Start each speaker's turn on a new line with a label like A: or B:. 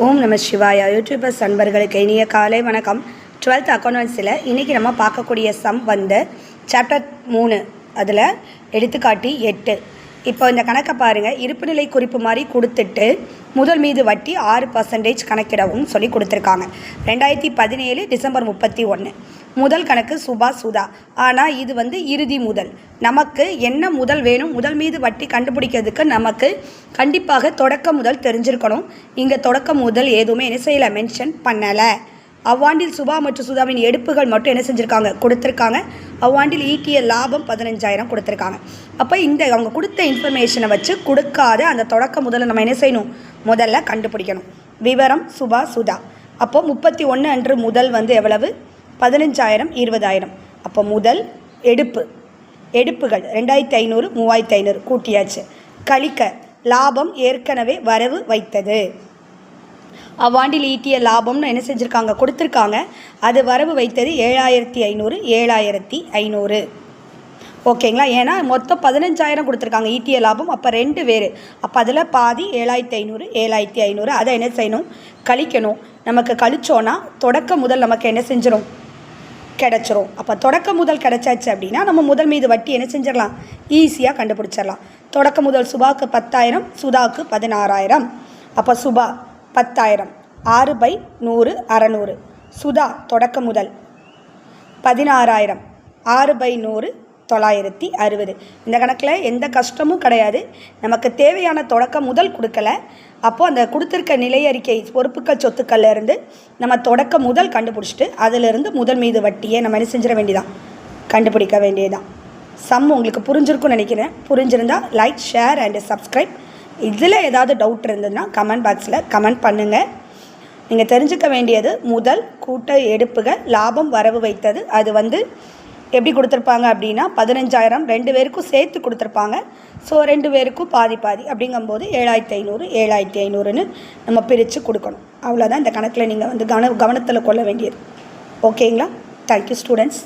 A: ஓம் நம சிவாயா. யூடியூபர்ஸ் நண்பர்களுக்கு இனிய காலை வணக்கம். டுவெல்த் அக்கௌண்டன்ஸில் இன்றைக்கி நம்ம பார்க்கக்கூடிய சம் வந்து சாப்டர் மூணு அதில் எடுத்துக்காட்டி எட்டு. இப்போ இந்த கணக்கை பாருங்கள் இருப்புநிலை குறிப்பு மாதிரி கொடுத்துட்டு முதல் மீது வட்டி ஆறு பர்சன்டேஜ் கணக்கிடவும் சொல்லி கொடுத்துருக்காங்க. ரெண்டாயிரத்தி பதினேழு டிசம்பர் முப்பத்தி ஒன்று முதல் கணக்கு சுபா சுதா. ஆனால் இது வந்து இறுதி முதல். நமக்கு என்ன முதல் வேணும்? முதல் மீது வட்டி கண்டுபிடிக்கிறதுக்கு நமக்கு கண்டிப்பாக தொடக்க முதல் தெரிஞ்சிருக்கணும். இங்கே தொடக்க முதல் எதுவுமே என்ன செய்யலை? மென்ஷன் பண்ணலை. அவ்வாண்டில் சுபா மற்றும் சுதாவின் எடுப்புகள் மட்டும் என்ன செஞ்சுருக்காங்க? கொடுத்துருக்காங்க. அவ்வாண்டில் ஈட்டிய லாபம் பதினஞ்சாயிரம் கொடுத்துருக்காங்க. அப்போ இந்த அவங்க கொடுத்த இன்ஃபர்மேஷனை வச்சு கொடுக்காத அந்த தொடக்க முதல்ல நம்ம என்ன செய்யணும்? முதல்ல கண்டுபிடிக்கணும். விவரம் சுபா சுதா. அப்போ முப்பத்தி ஒன்று அன்று முதல் வந்து எவ்வளவு? பதினஞ்சாயிரம் இருபதாயிரம். அப்போ முதல் எடுப்பு. எடுப்புகள் ரெண்டாயிரத்தி ஐநூறு மூவாயிரத்தி ஐநூறு கூட்டியாச்சு. கழிக்க லாபம் ஏற்கனவே வரவு வைத்தது. அவ்வாண்டில் ஈட்டிய லாபம்னு என்ன செஞ்சுருக்காங்க? கொடுத்துருக்காங்க. அது வரவு வைத்தது ஏழாயிரத்தி ஐநூறு ஏழாயிரத்தி ஐநூறு. ஓகேங்களா? ஏன்னா மொத்தம் பதினஞ்சாயிரம் கொடுத்துருக்காங்க ஈட்டிய லாபம். அப்போ ரெண்டு பேர் அப்போ அதில் பாதி ஏழாயிரத்தி ஐநூறு ஏழாயிரத்தி ஐநூறு. அதை என்ன செய்யணும்? கழிக்கணும். நமக்கு கழிச்சோன்னா தொடக்க முதல் நமக்கு என்ன செஞ்சிடும் கிடச்சிரும். அப்போ தொடக்க முதல் கிடச்சாச்சு அப்படின்னா நம்ம முதல் மீது வட்டி என்ன செஞ்சிடலாம் ஈஸியாக கண்டுபிடிச்சிடலாம் தொடக்க முதல் சுபாக்கு பத்தாயிரம் சுதாக்கு பதினாறாயிரம். அப்போ சுபா பத்தாயிரம். ஆறு பை நூறு அறநூறு. சுதா தொடக்க முதல். பதினாறாயிரம். ஆறு பை நூறு தொள்ளாயிரத்தி அறுபது. இந்த கணக்கில் எந்த கஷ்டமும் கிடையாது. நமக்கு தேவையான தொடக்க முதல் கொடுக்கல. அப்போது அந்த கொடுத்துருக்க நிலை அறிக்கை பொறுப்புகள் சொத்துக்கள்லேருந்து நம்ம தொடக்க முதல் கண்டுபிடிச்சிட்டு அதிலிருந்து முதல் மீது வட்டியை நம்ம என்ன செஞ்சிட வேண்டியதான் கண்டுபிடிக்க வேண்டியதுதான். சம் உங்களுக்கு புரிஞ்சிருக்கும்னு நினைக்கிறேன். புரிஞ்சிருந்தால் லைக் ஷேர் அண்ட் சப்ஸ்கிரைப் இதில் ஏதாவது டவுட் இருந்ததுன்னா கமெண்ட் பாக்ஸில் கமெண்ட் பண்ணுங்கள் நீங்கள் தெரிஞ்சுக்க வேண்டியது முதல் கூட்ட எடுப்புகள் லாபம் வரவு வைத்தது. அது வந்து எப்படி கொடுத்துருப்பாங்க அப்படின்னா பதினஞ்சாயிரம் ரெண்டு பேருக்கும் சேர்த்து கொடுத்துருப்பாங்க. ஸோ ரெண்டு பேருக்கும் பாதி பாதி அப்படிங்கும்போது ஏழாயிரத்தி ஐநூறு ஏழாயிரத்தி ஐநூறுன்னு நம்ம பிரித்து கொடுக்கணும். அவ்வளோதான் இந்த கணக்கில் நீங்கள் வந்து கவன கவனத்தில் கொள்ள வேண்டியது. ஓகேங்களா தேங்க்யூ ஸ்டூடெண்ட்ஸ்